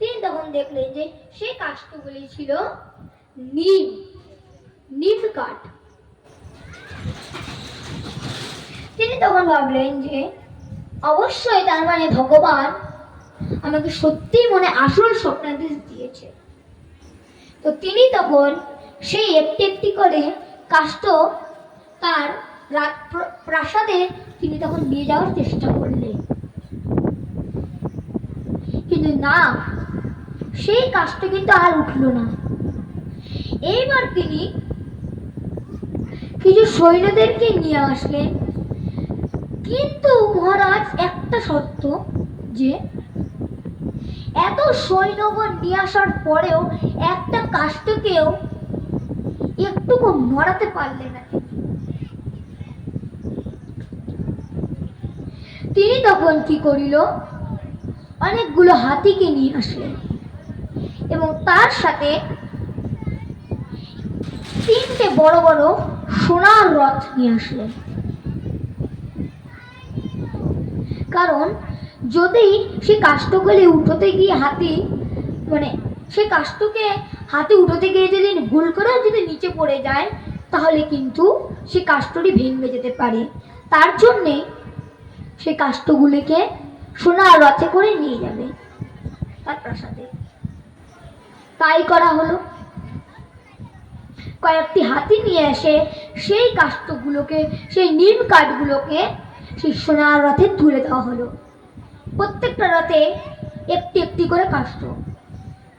তিনি তখন দেখলেন যে সেই কাষ্ঠগুলি ছিল নিম নিম কাঠ। তিনি তখন ভাবলেন যে অবশ্যই তার মানে ভগবান আমাকে সত্যিই মনে আসল স্বপ্নাদেশ দিয়েছে। তো তিনি তখন সেই একটি একটি করে কাষ্ঠ তার প্র- প্রাসাদে তিনি তখন নিয়ে যাওয়ার চেষ্টা করলেন। কিন্তু না সেই কাজটা কিন্তু আর উঠল না। এইবার তিনি কিছু সৈন্যদেরকে নিয়ে আসলেন। কিন্তু মহারাজ, একটা শর্ত যে এত সৈন্যগণ নিয়ে আসার পরেও একটা কাষ্টকেও একটুকু মরাতে পারলে না তিনি তখন কি করিল? অনেকগুলো হাতিকে নিয়ে আসলেন। এবং তার সাথে তিনটে বড় বড় সোনার রথ নিয়ে আসলেন কারণ যদি সে কাষ্টগুলি উঠোতে গিয়ে হাতি মানে সে কাষ্টকে হাতে উঠোতে গিয়ে যদি ভুল করে যদি নিচে পড়ে যায়, তাহলে কিন্তু সে কাষ্টটি ভেঙে যেতে পারে। তার জন্যে সে কাষ্টগুলিকে সোনার রথে করে নিয়ে যাবে তার প্রাসাদে। তাই করা হলো। কয়েকটি হাতি নিয়ে এসে সেই কাষ্টগুলোকে সেই নিম কাঠগুলোকে সেই সোনার রথে তুলে দেওয়া হলো। প্রত্যেকটা রথে একটি একটি করে কাষ্ট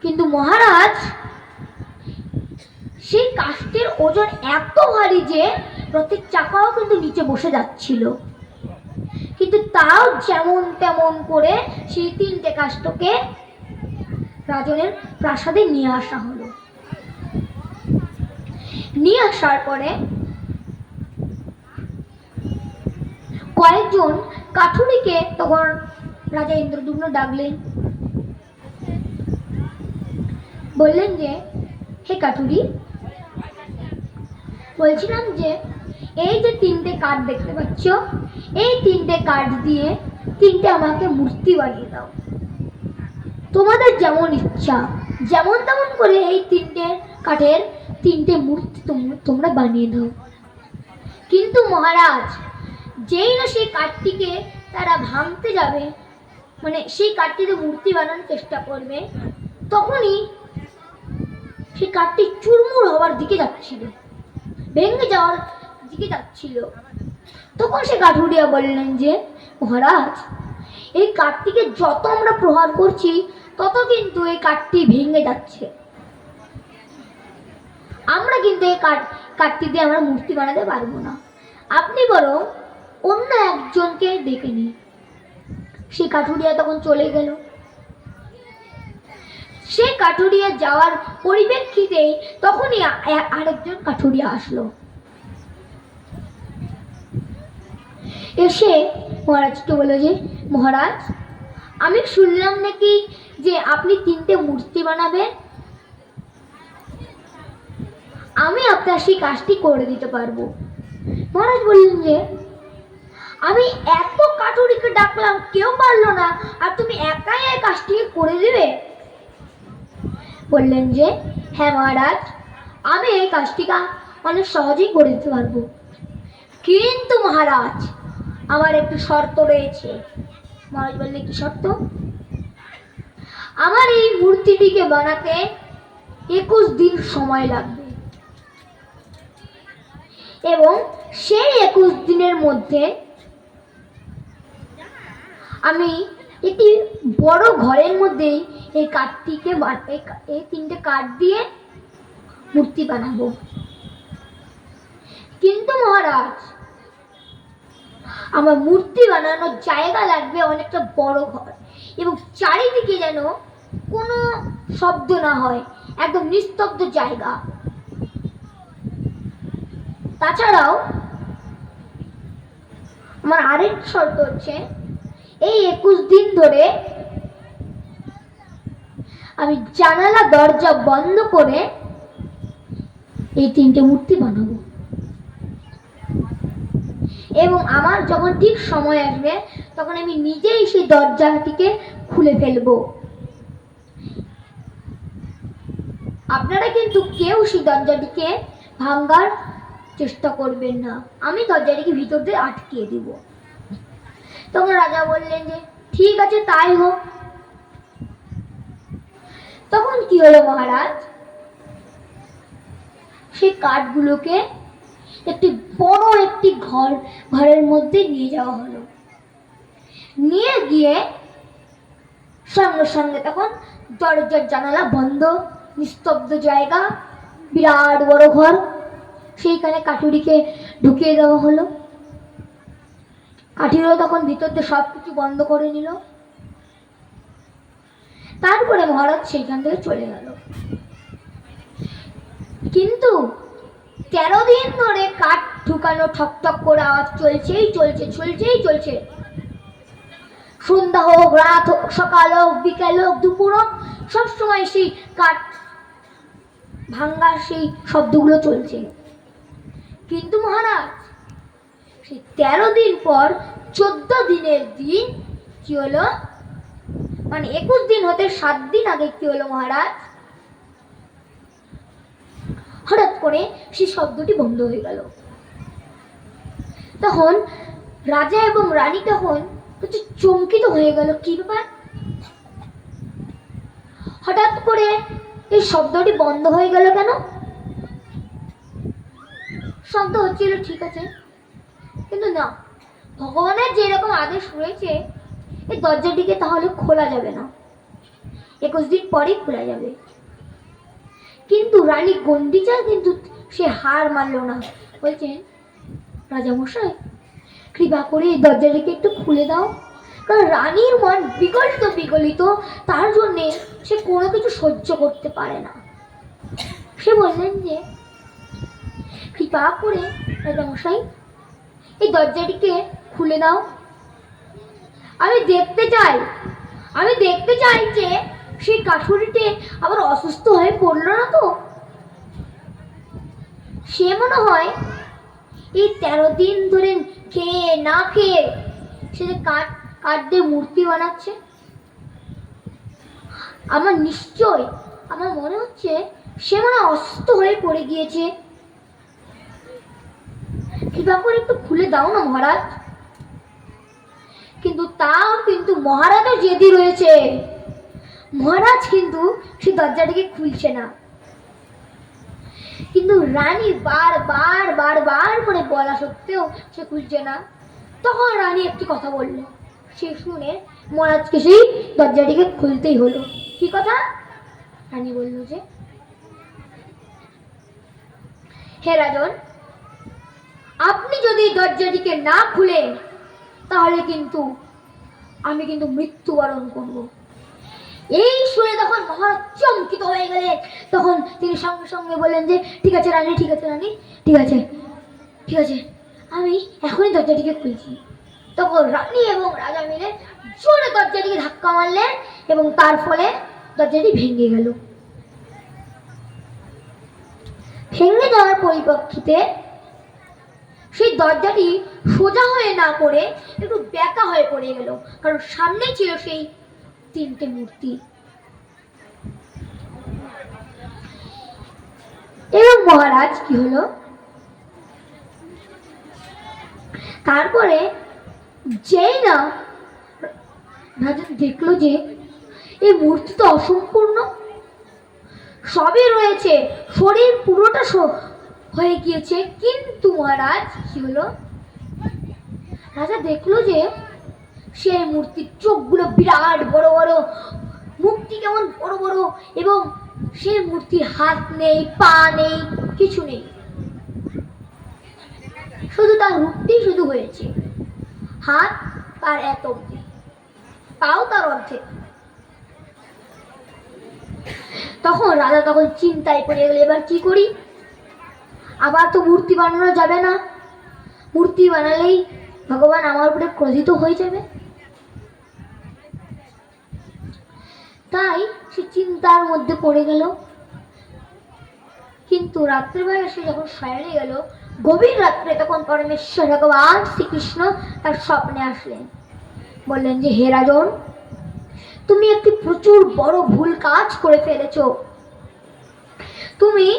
কিন্তু মহারাজ, সেই কাষ্টের ওজন এত ভারী যে রথের চাকাও কিন্তু নিচে বসে যাচ্ছিল। কিন্তু তাও যেমন তেমন করে সেই তিনটে কাষ্টকে রাজনের প্রাসাদে নিয়ে আসা হলো। নিয়ে আসার পরে কয়েকজন কাঠুরিকে তখন রাজা ইন্দ্রদুম্ন ডাকলেন। বললেন যে, হে কাঠুরি, বলছিলাম যে, এই যে তিনটে কাঠ দেখতে পাচ্ছ, এই তিনটে কাঠ দিয়ে তিনটে আমাকে মূর্তি বানিয়ে দাও। তোমাদের যেমন ইচ্ছা, যেমন তেমন করে এই তিনটে কাঠের তিনটে মূর্তি তোম- তোমরা বানিয়ে দাও কিন্তু মহারাজ, যেই না সেই কাঠটিকে তারা ভাঙতে যাবে মানে সেই কাঠটিতে মূর্তি বানানোর চেষ্টা করবে, তখনই সেই কাঠটি চুরমুর হওয়ার দিকে যাচ্ছিল, ভেঙে যাওয়ার দিকে যাচ্ছিল। তখন সে কাঠুরিয়া বললেন যে, মহারাজ এই কাঠটিকে যত আমরা প্রহার করছি, তত কিন্তু এই কাঠটি ভেঙে যাচ্ছে। আমরা কিন্তু এই কাঠ, কাঠটি দিয়ে আমরা মূর্তি বানাতে পারব না। আপনি বরং অন্য একজনকে ডেকে নিন। সেই কাঠুরিয়া তখন চলে গেল। সে কাঠুরিয়া যাওয়ার পরিপ্রেক্ষিতেই তখনই আরেকজন কাঠুরিয়া আসলো। এসে মহারাজকে বলল যে মহারাজ? আমি শুনলাম নাকি যে আপনি তিনটে মূর্তি বানাবেন। আমি আপনার সেই কাজটি করে দিতে পারব। মহারাজ বললেন যে, আমি এত কাঠুরিকে ডাকলাম, কেউ পারল না, আর তুমি একাই এই কাজটি করে দিবে? বললেন যে হ্যাঁ মহারাজ, আমি এই কাজটি কা- অনেক সহজেই করে দিতে পারব। কিন্তু মহারাজ, আমার একটু শর্ত রয়েছে। মহারাজ বললে কি শর্ত আমার এই মূর্তিটিকে বানাতে একুশ দিন সময় লাগবে। এবং সেই একুশ দিনের মধ্যে আমি একটি বড় ঘরের মধ্যেই এই কাঠটিকে এই তিনটে কাঠ দিয়ে মূর্তি বানাবো। কিন্তু মহারাজ আমার মূর্তি বানানোর জায়গা লাগবে অনেকটা বড় ঘর। এবং চারিদিকে যেন কোনো শব্দ না হয়, একদম নিস্তব্ধ জায়গা। তাছাড়াও আমার আরেক শর্ত হচ্ছে, এই একুশ দিন ধরে আমি জানালা দরজা বন্ধ করে এই তিনটে মূর্তি বানাবো। এবং আমার যখন ঠিক সময় আসবে, তখন আমি নিজেই সেই দরজাটিকে খুলে ফেলব। আপনারা কিন্তু কেউ সেই দরজাটিকে ভাঙ্গার চেষ্টা করবেন না। আমি দরজাটিকে ভিতর দিয়ে আটকিয়ে দিব। তখন রাজা বললেন যে, ঠিক আছে, তাই হোক। তখন কি হলো মহারাজ? সেই কাঠগুলোকে একটি বড় একটি ঘর, ঘরের মধ্যে নিয়ে যাওয়া হলো। নিয়ে গিয়ে সঙ্গে সঙ্গে তখন দরজার জানালা বন্ধ, নিস্তব্ধ জায়গা, বিরাট বড় ঘর। সেইখানে কাঠুরিকে ঢুকিয়ে দেওয়া হলো। কাঠিরও তখন ভিতর দিয়ে সব কিছু বন্ধ করে নিল। তারপরে মহারাজ সেইখান থেকে চলে গেল। কিন্তু তেরো দিন ধরে কাঠ ঢুকানো ঠক ঠক করে আওয়াজ চলছেই চলছে চলছেই চলছে। সন্ধ্যা হোক, রাত হোক, সকাল হোক, বিকাল হোক, দুপুর হোক সবসময় সেই কাঠ ভাঙ্গার সেই শব্দগুলো চলছে। কিন্তু মহারাজ, সেই তেরো দিন পর চোদ্দ দিনের দিন কি হলো? মানে একুশ দিন হতে সাত দিন আগে কি হলো মহারাজ হঠাৎ করে সেই শব্দটি বন্ধ হয়ে গেল। তখন রাজা এবং রানী তখন চমকিত হয়ে গেল। কি ব্যাপার? হঠাৎ করে এই শব্দটি বন্ধ হয়ে গেল কেন? শব্দ হচ্ছিল, ঠিক আছে। কিন্তু না, ভগবানের যেরকম আদেশ রয়েছে, এই দরজাটিকে তাহলে খোলা যাবে না। একুশ দিন পরেই খোলা যাবে। কিন্তু রানী গন্ডিচা কিন্তু সে হার মানল না। বলছেন, রাজামশাই, কৃপা করে এই দরজাটাকে একটু খুলে দাও। কারণ রানীর মন বিগলিত বিগলিত, তার জন্যে সে কোনো কিছু সহ্য করতে পারে না। সে বললেন যে, কৃপা করে রাজামশাই, এই দরজাটিকে খুলে দাও। আমি দেখতে চাই, আমি দেখতে চাই যে সেই কাঠুরিটি আবার অসুস্থ হয়ে পড়ল না তো? সে মনে হয় এই তেরো দিন ধরে খেয়ে না খেয়ে সে যে কাঠ কাঠ দিয়ে মূর্তি বানাচ্ছে। আমার নিশ্চয়, আমার মনে হচ্ছে সে মনে অসুস্থ হয়ে পড়ে গিয়েছে। কৃপা করে একটু খুলে দাও না মহারাজ। কিন্তু তাও কিন্তু মহারাজও জেদি রয়েছে। মহারাজ কিন্তু সে দরজাটিকে খুলছে না। কিন্তু রানী বার বার বার বার করে বলা সত্ত্বেও সে খুলছে না। তখন রানী একটি কথা বলল, সে শুনে মহারাজকে সেই দরজাটিকে খুলতেই হলো। কি কথা? রানী বলল যে, হে রাজন, আপনি যদি দরজাটিকে না খুলেন, তাহলে কিন্তু আমি কিন্তু মৃত্যুবরণ করব। এই শুনে তখন মহারাজ চমকিত হয়ে গেলেন, তখন তিনি সঙ্গে সঙ্গে বললেন যে, ঠিক আছে রানী, ঠিক আছে রানী, ঠিক আছে ঠিক আছে, আমি এখনই দরজাটিকে খুলছি। তখন রানী এবং রাজা মিলে জোরে দরজাটিকে ধাক্কা মারলেন এবং তার ফলে দরজাটি ভেঙে গেল। ভেঙে যাওয়ার পরিপ্রেক্ষিতে সেই দরজাটি সোজা হয়ে না করে একটু ব্যাকা হয়ে পড়ে গেল, কারণ সামনে ছিল সেই তিনটে মূর্তি। মহারাজ, কি হলো? তারপরে যেই না রাজা দেখল যে এই মূর্তি তো অসম্পূর্ণ। সবই রয়েছে, শরীর পুরোটা হয়ে গিয়েছে। কিন্তু মহারাজ, কি হলো? রাজা দেখল যে সেই মূর্তির চোখগুলো বিরাট বড় বড়, মুখটি কেমন বড় বড়, এবং সেই মূর্তির হাত নেই, পা নেই কিছু নেই। শুধু তার রূপটি শুধু হয়েছে। হাত তার এত পাও তার অর্ধেক। তখন রাজা তখন চিন্তায় পড়ে গেলে, এবার কি করি? আবার তো মূর্তি বানানো যাবে না। মূর্তি বানালেই ভগবান আমার উপরে ক্রোধিত হয়ে যাবে। তাই সে চিন্তার মধ্যে পড়ে গেল। কিন্তু রাত্রিবেলা সে যখন শয়নে গেল গভীর রাত্রে তখন পরমেশ্বর ভগবান শ্রীকৃষ্ণ তার স্বপ্নে আসলেন। বললেন যে, হে রাজন, তুমি একটি প্রচুর বড় ভুল কাজ করে ফেলেছ। তুমি